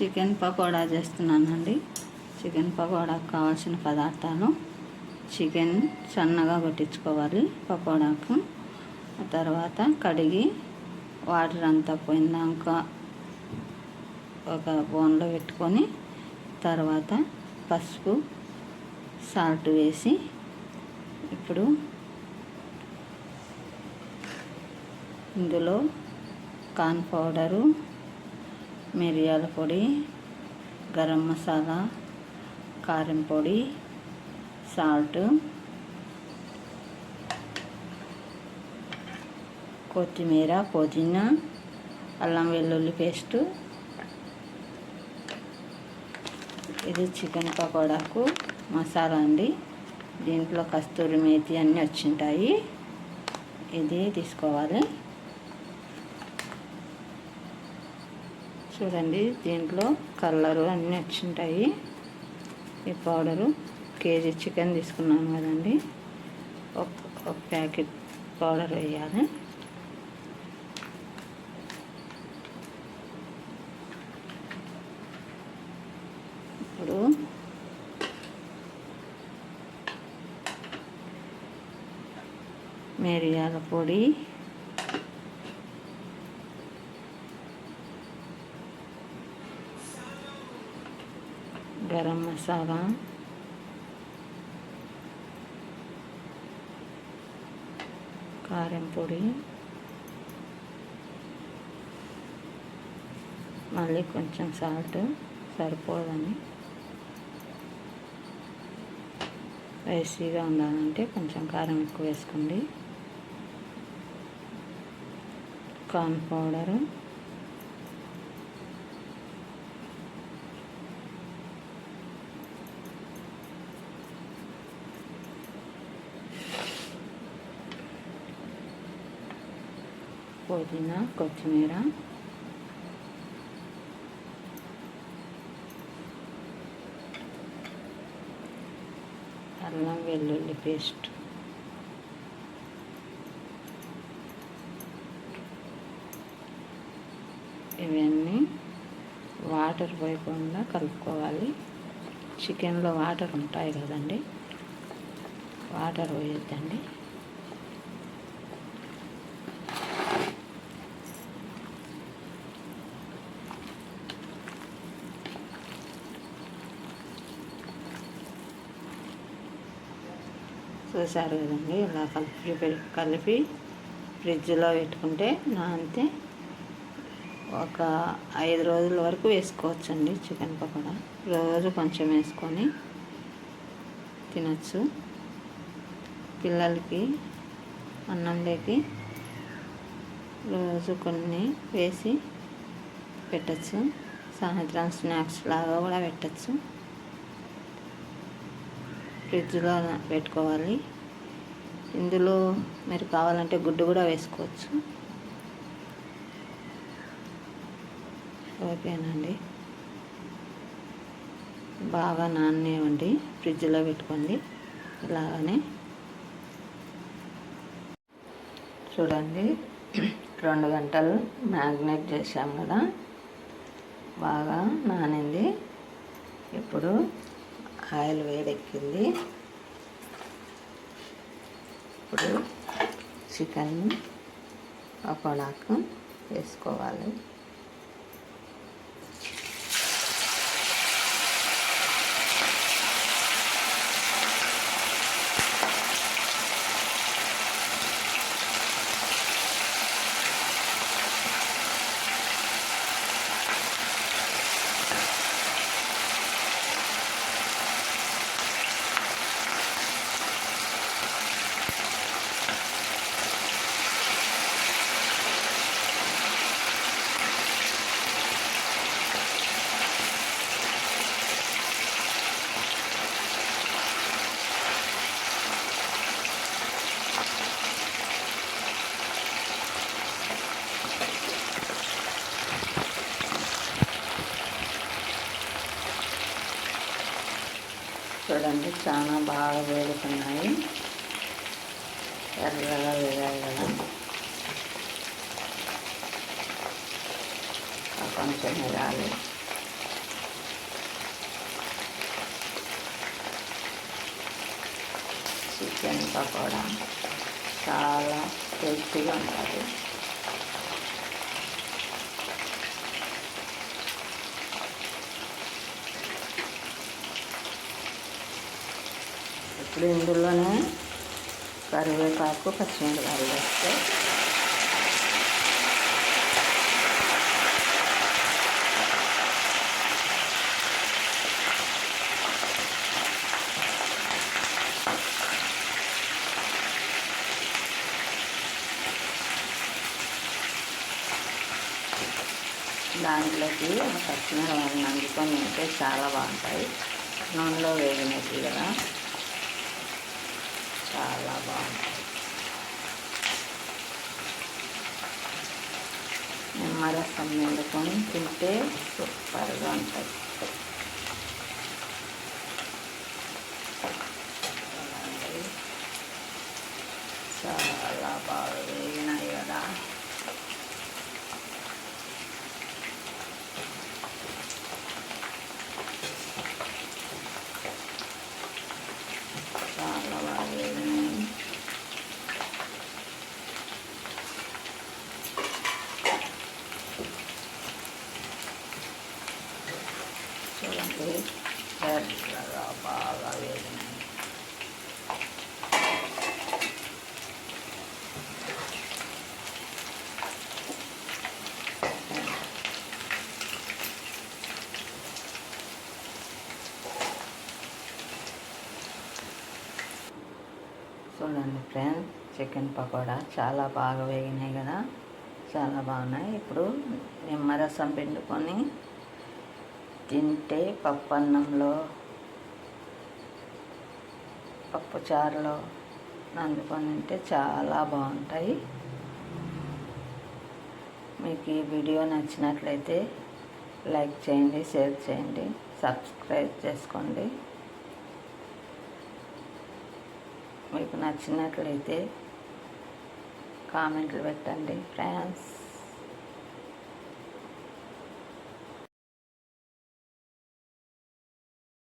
Chicken pakoda చేస్తున్నానండి. Chicken పకోడాకు కావాల్సిన పదార్థాలు చికెన్ సన్నగా కొట్టించుకోవాలి పకోడాకు. ఆ తర్వాత కడిగి వాటర్ అంతా పోయిందాక ఒక బోన్లో పెట్టుకొని తర్వాత పసుపు సాల్ట్ వేసి ఇప్పుడు ఇందులో కార్న్ పౌడరు మిరియాల పొడి గరం మసాలా కారం పొడి సాల్ట్ కొత్తిమీర పుదీనా అల్లం వెల్లుల్లి పేస్టు ఇది చికెన్ పకోడాకు మసాలా అండి. దీంట్లో కస్తూరి మేతి అన్నీ వచ్చింటాయి. ఇది తీసుకోవాలి. చూడండి దీంట్లో కలరు అన్నీ వచ్చింటాయి. ఈ పౌడరు కేజీ చికెన్ తీసుకున్నాం కదండి. ఒక ఒక ప్యాకెట్ పౌడర్ వేయాలి. ఇప్పుడు మిరియాల పొడి గరం మసాలా. కారం పొడి. మళ్ళీ కొంచెం సాల్ట్ సరిపోదని. స్పైసీగా ఉండాలంటే కొంచెం కారం ఎక్కువ వేసుకోండి. Corn powder. పుదీనా కొత్తిమీర అల్లం వెల్లుల్లి పేస్ట్. ఇవన్నీ వాటర్ పోయకుండా కలుపుకోవాలి. చికెన్లో వాటర్ ఉంటాయి కదండి. వాటర్ పోయొద్దండి చూసారు కదండి. ఇలా కలిపి కలిపి ఫ్రిడ్జ్లో పెట్టుకుంటే నా అంతే. ఒక ఐదు రోజుల వరకు వేసుకోవచ్చండి చికెన్ పకోడా. రోజు కొంచెం వేసుకొని తినచ్చు. పిల్లలకి అన్నంలోకి రోజు కొన్ని వేసి పెట్టచ్చు. సాయంత్రం స్నాక్స్ లాగా కూడా పెట్టచ్చు. ఫ్రిడ్జ్లో పెట్టుకోవాలి. ఇందులో మీరు కావాలంటే గుడ్డు కూడా వేసుకోవచ్చు. ఓకేనండి బాగా నానేవండి ఫ్రిడ్జ్లో పెట్టుకోండి. ఇలాగనే. చూడండి. రెండు గంటలు మ్యాగ్నేట్ చేసాం కదా. బాగా నానింది. ఇప్పుడు ఆయిల్ వేడెక్కింది. ఇప్పుడు చికెన్ పకోడాకు వేసుకోవాలి. చూడండి చాలా బాగా వేడుతున్నాయి ఎర్రగా వేయాలి కదా. కొంచెం వేయాలి చికెన్ పకోడా చాలా టేస్టీగా ఉంటుంది. ఇప్పుడు ఇందులోనే కరివేపాకు పచ్చిమిరపకాయలు వేస్తే. దాంట్లోకి పచ్చిమిరపకాయలు నంచుకొని ఉంటే చాలా బాగుంటాయి. నూనెలో వేగినట్టు కదా. చాలా బాగుంటాయి నిమ్మరసం వండుకొని తింటే సూపర్గా ఉంటుంది. చాలా బాగా వేగినాయి కదా చాలా బాగా వేగినాయి చూడండి ఎర్రగా బాగా వేగినాయి చూడండి ఫ్రెండ్స్ చికెన్ పకోడా చాలా బాగా వేగినాయి కదా. చాలా బాగున్నాయి. ఇప్పుడు నిమ్మరసం పిండుకొని తింటే పప్పు అన్నంలో పప్పు చారులో నందుకొని తింటే చాలా బాగుంటాయి. మీకు ఈ వీడియో నచ్చినట్లయితే లైక్ చేయండి షేర్ చేయండి సబ్స్క్రైబ్ చేసుకోండి. మీకు నచ్చినట్లయితే కామెంట్లు పెట్టండి. ఫ్రెండ్స్.